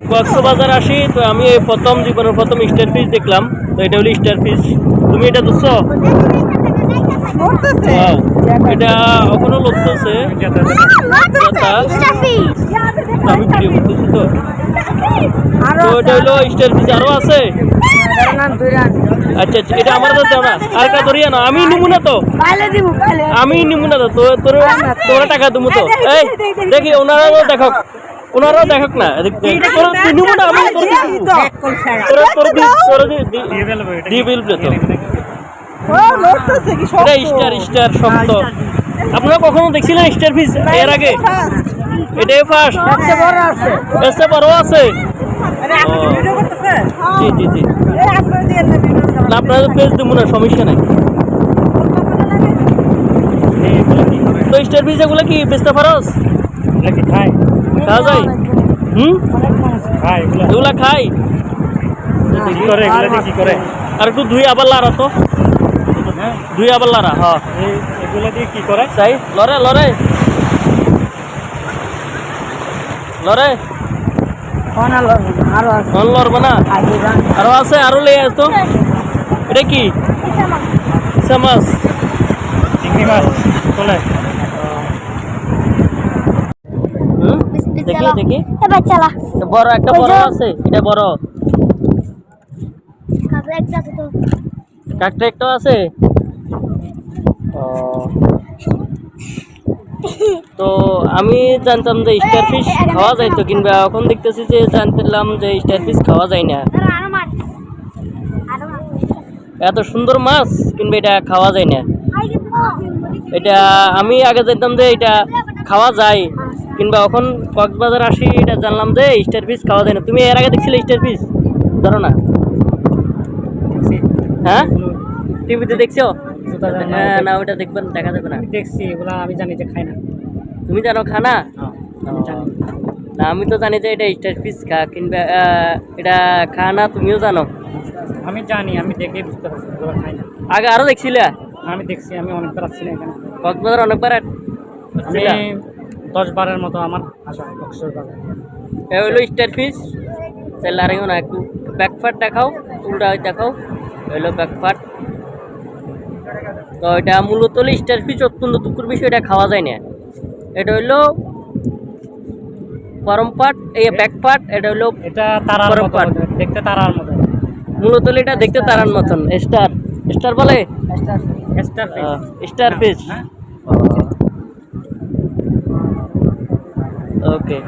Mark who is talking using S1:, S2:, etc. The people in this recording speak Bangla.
S1: কক্সবাজার আসি তো আমি এই প্রথম জীবনের প্রথম স্টার ফিশ দেখলাম। তো এটা হলো স্টার ফিশ তুমি এটা ধরছো? এটা এখনও লড়তেছে আমি ভিডিও করতেছি তো। তো এটা হলো স্টার ফিশ আরও আছে? আচ্ছা আচ্ছা এটা আমার দাও না আরেকটা ধরিয়া না আমি নিমু না তো
S2: দিব
S1: আমি নিমু না তো। তোর তোর টাকা দিমু তো। এই দেখি ওনারাও দেখো ওনারাও দেখক না। এদিক দিয়ে। তোর তুই নিমু না আমি তোর তোর তোর দি- তোর দি- দি- দিয়ে ফেলবে তো
S2: ও লড়তেছে কি
S1: এটা স্টার স্টার শব্দ আপনারা কখনো দেখছিলেন স্টার ফিশ এর আগে? এটাই ফার্স্ট
S2: বড় আছে।
S1: এসে বড় আছে।
S2: আরে আপনি কি ভিডিও করতেছে
S1: জি জি জি।
S2: না
S1: পেজ দেবো না সমস্যা নাই। তো স্টার ফিশ এগুলো কি বেচতে পারস খাওয়া যায়? হুম? এগুলা। খাই? আর একটু ধুই আবার লারা তো। ধুই আবার লারা হ্যাঁ চাই। লরে লরে লরে
S2: লড়বে আরও আছে।
S1: না? আরও আছে আরও লেগে আস তো। এটা কি? মাছ। হুম? দেখি দেখি।
S3: এবার চালা।
S1: বড় একটা বড় আছে এটা বড়।
S3: আছে তো।
S1: কাকটা একটা আছে? ও। তো আমি জানতাম যে স্টার ফিশ খাওয়া যায় তো কিংবা এখন দেখতেছি যে জানতাম যে স্টার ফিশ খাওয়া যায় না। এত সুন্দর মাছ কিংবা এটা খাওয়া যায় না। এটা আমি আগে জানতাম যে এটা খাওয়া যায়। কিংবা এখন কক্সবাজার আসি এটা জানলাম যে স্টার পিস খাওয়া যায় না। তুমি এর আগে দেখছিলে স্টার পিস ধরো না। হ্যাঁ? টিভিতে দেখছ? হ্যাঁ না ওটা দেখবেন দেখা যাবে না।
S2: দেখছি এগুলা আমি জানি যে খাই না।
S1: তুমি জানো খানা না? আমি তো জানি যে এটা স্টার ফিশ খা কিংবা এটা খানা তুমিও জানো।
S2: আমি জানি আমি দেখে বুঝতে পারছি খাই না।
S1: আগে আরও দেখছিলে?
S2: আমি দেখছি আমি অনেকবার আসছি না এখানে।
S1: কক্সবাজার অনেকবার
S2: আমি? দশ বারের মতো আমার
S1: এ হলো স্টার ফিশ চাইলে আরেও না একটু ব্যাকফাট দেখাও উল্টা দেখাও হলো ব্যাকফাট তো এটা মূলত হলো স্টার ফিশ অত্যন্ত দুঃখের বিষয় এটা খাওয়া যায় না। এটা হইল গরম পাট এই ব্যাক পাট এটা হলো
S2: এটা তারার মতো
S1: পাট।
S2: দেখতে তারার মতো
S1: মূলত হলো এটা দেখতে তারার মতন স্টার স্টার বলে?
S2: স্টার
S1: স্টার ফিশ
S2: হ্যাঁ
S1: ওকে